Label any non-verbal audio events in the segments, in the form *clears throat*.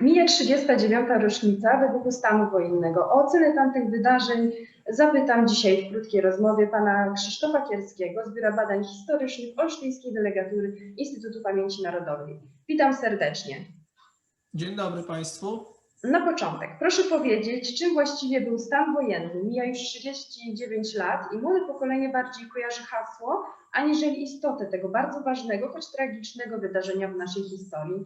Mija 39. rocznica wybuchu stanu wojennego. O ocenę tamtych wydarzeń zapytam dzisiaj w krótkiej rozmowie pana Krzysztofa Kierskiego z Biura Badań Historycznych Olsztyńskiej Delegatury Instytutu Pamięci Narodowej. Witam serdecznie. Dzień dobry Państwu. Na początek, proszę powiedzieć, czym właściwie był stan wojenny? Mija już 39 lat i młode pokolenie bardziej kojarzy hasło, aniżeli istotę tego bardzo ważnego, choć tragicznego wydarzenia w naszej historii.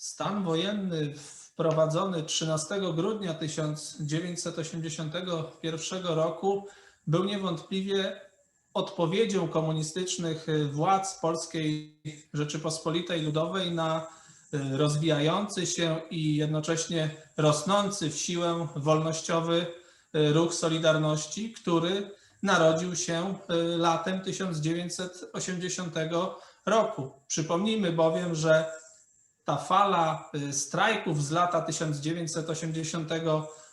Stan wojenny wprowadzony 13 grudnia 1981 roku był niewątpliwie odpowiedzią komunistycznych władz Polskiej Rzeczypospolitej Ludowej na rozwijający się i jednocześnie rosnący w siłę wolnościowy ruch Solidarności, który narodził się latem 1980 roku. Przypomnijmy bowiem, że ta fala strajków z lata 1980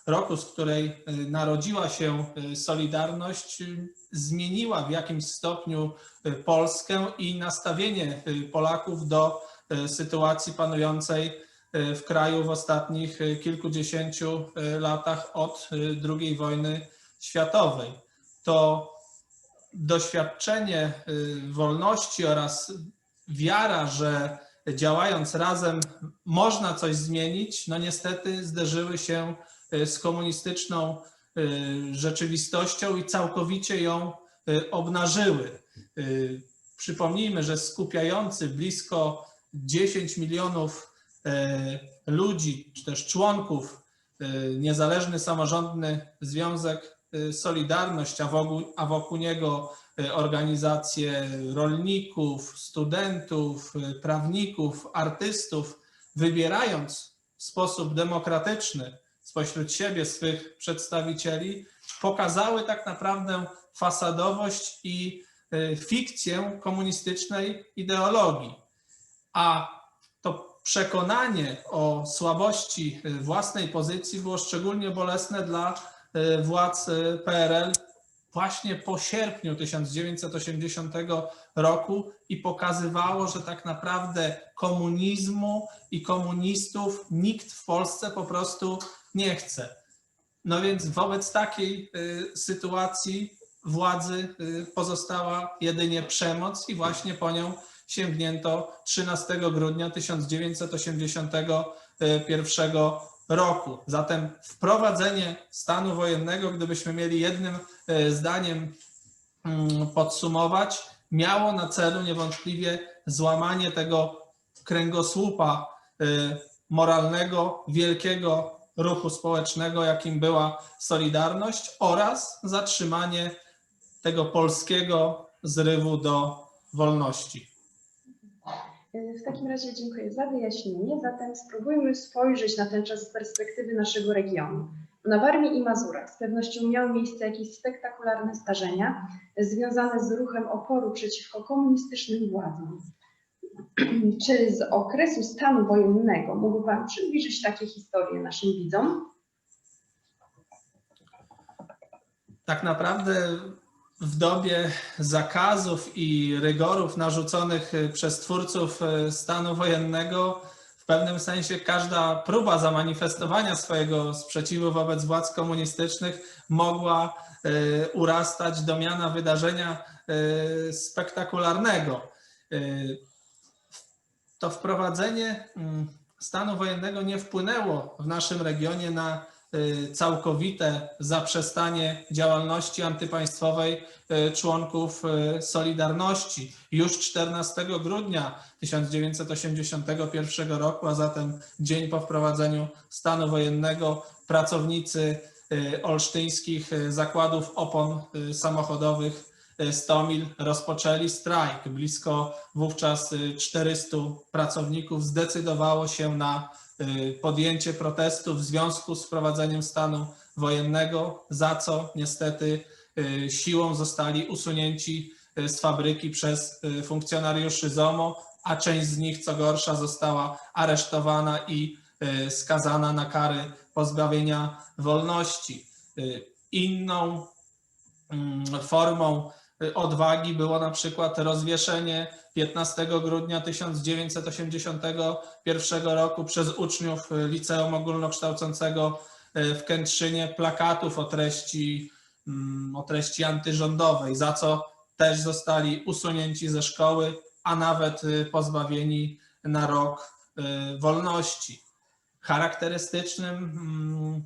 roku, z której narodziła się Solidarność, zmieniła w jakimś stopniu Polskę i nastawienie Polaków do sytuacji panującej w kraju w ostatnich kilkudziesięciu latach od II wojny światowej. To doświadczenie wolności oraz wiara, że działając razem można coś zmienić, no niestety zderzyły się z komunistyczną rzeczywistością i całkowicie ją obnażyły. Przypomnijmy, że skupiający blisko 10 milionów ludzi, czy też członków Niezależny Samorządny Związek Solidarność, a wokół, a wokół niego organizacje rolników, studentów, prawników, artystów, wybierając w sposób demokratyczny spośród siebie swych przedstawicieli, pokazały tak naprawdę fasadowość i fikcję komunistycznej ideologii. A to przekonanie o słabości własnej pozycji było szczególnie bolesne dla władz PRL właśnie po sierpniu 1980 roku i pokazywało, że tak naprawdę komunizmu i komunistów nikt w Polsce po prostu nie chce. No więc wobec takiej sytuacji władzy pozostała jedynie przemoc i właśnie po nią sięgnięto 13 grudnia 1981 roku. Zatem wprowadzenie stanu wojennego, gdybyśmy mieli jednym zdaniem podsumować, miało na celu niewątpliwie złamanie tego kręgosłupa moralnego, wielkiego ruchu społecznego, jakim była Solidarność oraz zatrzymanie tego polskiego zrywu do wolności. W takim razie dziękuję za wyjaśnienie. Zatem spróbujmy spojrzeć na ten czas z perspektywy naszego regionu. Na Warmii i Mazurach z pewnością miały miejsce jakieś spektakularne zdarzenia związane z ruchem oporu przeciwko komunistycznym władzom. *clears throat* Czy z okresu stanu wojennego mógł Pan przybliżyć takie historie naszym widzom? Tak naprawdę w dobie zakazów i rygorów narzuconych przez twórców stanu wojennego, w pewnym sensie każda próba zamanifestowania swojego sprzeciwu wobec władz komunistycznych mogła urastać do miana wydarzenia spektakularnego. To wprowadzenie stanu wojennego nie wpłynęło w naszym regionie na całkowite zaprzestanie działalności antypaństwowej członków Solidarności. Już 14 grudnia 1981 roku, a zatem dzień po wprowadzeniu stanu wojennego, pracownicy olsztyńskich zakładów opon samochodowych Stomil rozpoczęli strajk. Blisko wówczas 400 pracowników zdecydowało się na podjęcie protestu w związku z wprowadzeniem stanu wojennego, za co niestety siłą zostali usunięci z fabryki przez funkcjonariuszy ZOMO, a część z nich, co gorsza, została aresztowana i skazana na kary pozbawienia wolności. Inną formą y, odwagi było na przykład rozwieszenie 15 grudnia 1981 roku przez uczniów y, Liceum Ogólnokształcącego y, w Kętrzynie plakatów o treści, mm, o treści antyrządowej, za co też zostali usunięci ze szkoły, a nawet y, pozbawieni na rok wolności. Charakterystycznym mm,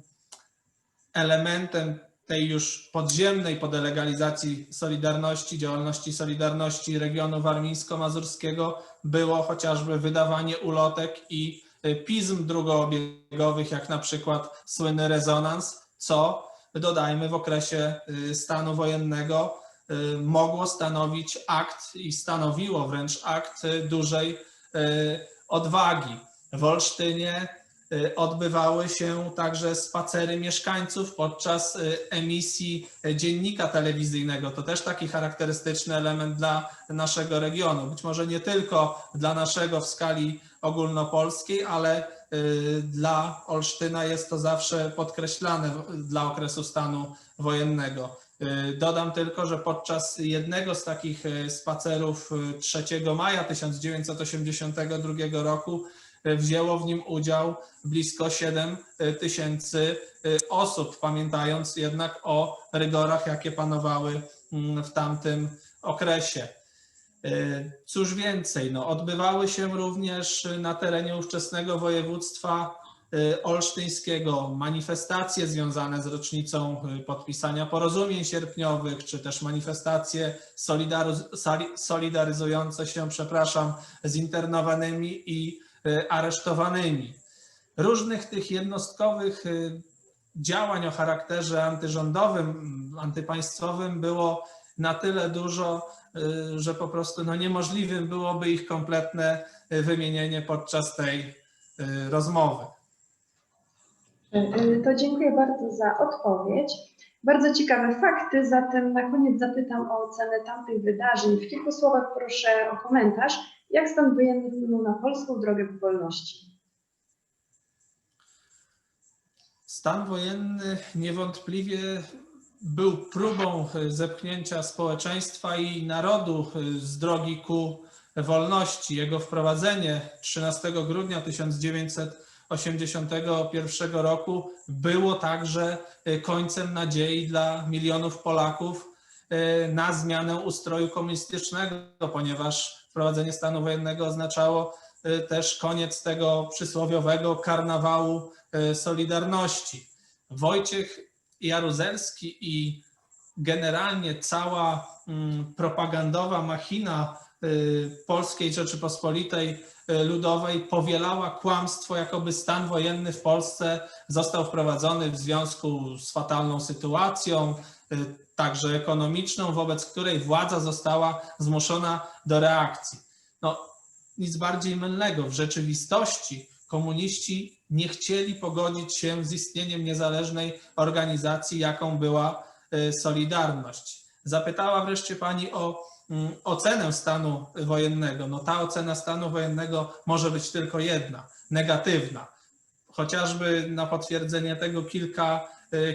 elementem tej już podziemnej po delegalizacji Solidarności, działalności Solidarności regionu warmińsko-mazurskiego było chociażby wydawanie ulotek i y, pism drugoobiegowych, jak na przykład słynny rezonans, co dodajmy w okresie y, stanu wojennego y, mogło stanowić akt i stanowiło wręcz akt dużej odwagi. W Olsztynie odbywały się także spacery mieszkańców podczas y, emisji y, dziennika telewizyjnego. To też taki charakterystyczny element dla naszego regionu. Być może nie tylko dla naszego w skali ogólnopolskiej, ale y, dla Olsztyna jest to zawsze podkreślane dla okresu stanu wojennego. Y, Dodam tylko, że podczas jednego z takich y, spacerów y, 3 maja 1982 roku y, wzięło w nim udział blisko 7 tysięcy y, osób, pamiętając jednak o rygorach, jakie panowały mm, w tamtym okresie. Y, Cóż więcej, no, odbywały się również na terenie ówczesnego województwa olsztyńskiego manifestacje związane z rocznicą podpisania porozumień sierpniowych, czy też manifestacje solidaryzujące się, przepraszam, z internowanymi i aresztowanymi. Różnych tych jednostkowych y, działań o charakterze antyrządowym, antypaństwowym było na tyle dużo, y, że po prostu no, niemożliwym byłoby ich kompletne wymienienie podczas tej rozmowy. To dziękuję bardzo za odpowiedź. Bardzo ciekawe fakty, zatem na koniec zapytam o ocenę tamtych wydarzeń. W kilku słowach proszę o komentarz. Jak stan wojenny wpłynął na polską drogę ku wolności? Stan wojenny niewątpliwie był próbą y, zepchnięcia społeczeństwa i narodu y, z drogi ku wolności. Jego wprowadzenie 13 grudnia 1981 roku było także y, końcem nadziei dla milionów Polaków na zmianę ustroju komunistycznego, ponieważ wprowadzenie stanu wojennego oznaczało y, też koniec tego przysłowiowego karnawału y, Solidarności. Wojciech Jaruzelski i generalnie cała mm, propagandowa machina y, Polskiej Rzeczypospolitej Ludowej powielała kłamstwo, jakoby stan wojenny w Polsce został wprowadzony w związku z fatalną sytuacją, także ekonomiczną, wobec której władza została zmuszona do reakcji. No, nic bardziej mylnego. W rzeczywistości komuniści nie chcieli pogodzić się z istnieniem niezależnej organizacji, jaką była y, Solidarność. Zapytała wreszcie Pani o mm, ocenę stanu wojennego. No ta ocena stanu wojennego może być tylko jedna, negatywna. Chociażby na potwierdzenie tego kilka,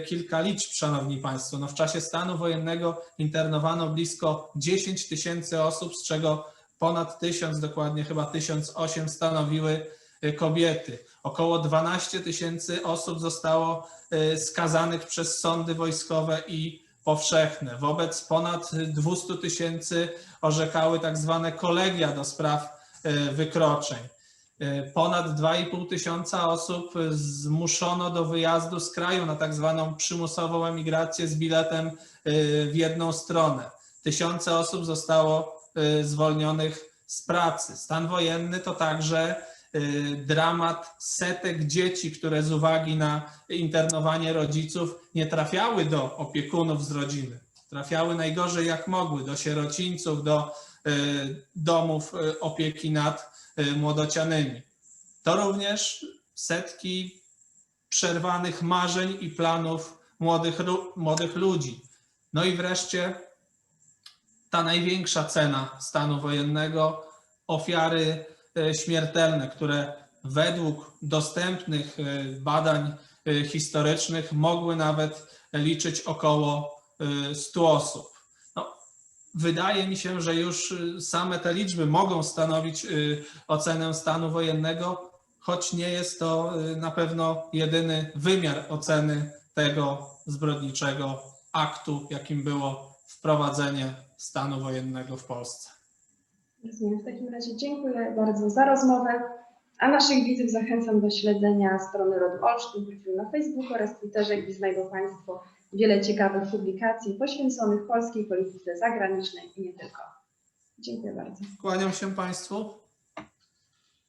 kilka liczb, Szanowni Państwo. No w czasie stanu wojennego internowano blisko 10 tysięcy osób, z czego ponad tysiąc, dokładnie chyba 1008 stanowiły y, kobiety. Około 12 tysięcy osób zostało y, skazanych przez sądy wojskowe i powszechne. Wobec ponad 200 tysięcy orzekały tak zwane kolegia do spraw wykroczeń. Y, Ponad 2,5 tysiąca osób zmuszono do wyjazdu z kraju na tak zwaną przymusową emigrację z biletem y, w jedną stronę. Tysiące osób zostało y, zwolnionych z pracy. Stan wojenny to także dramat setek dzieci, które z uwagi na internowanie rodziców nie trafiały do opiekunów z rodziny. Trafiały najgorzej jak mogły, do sierocińców, do domów opieki nad młodocianymi. To również setki przerwanych marzeń i planów młodych, młodych ludzi. No i wreszcie ta największa cena stanu wojennego ofiary e, śmiertelne, które według dostępnych e, badań historycznych mogły nawet liczyć około e, 100 osób. Wydaje mi się, że już y, same te liczby mogą stanowić y, ocenę stanu wojennego, choć nie jest to y, na pewno jedyny wymiar oceny tego zbrodniczego aktu, jakim było wprowadzenie stanu wojennego w Polsce. W takim razie dziękuję bardzo za rozmowę. A naszych widzów zachęcam do śledzenia strony Rodu Olsztyn, na Facebooku oraz Twitterze, gdzie znajdą Państwo wiele ciekawych publikacji poświęconych polskiej polityce zagranicznej i nie tylko. Dziękuję bardzo. Kłaniam się Państwu.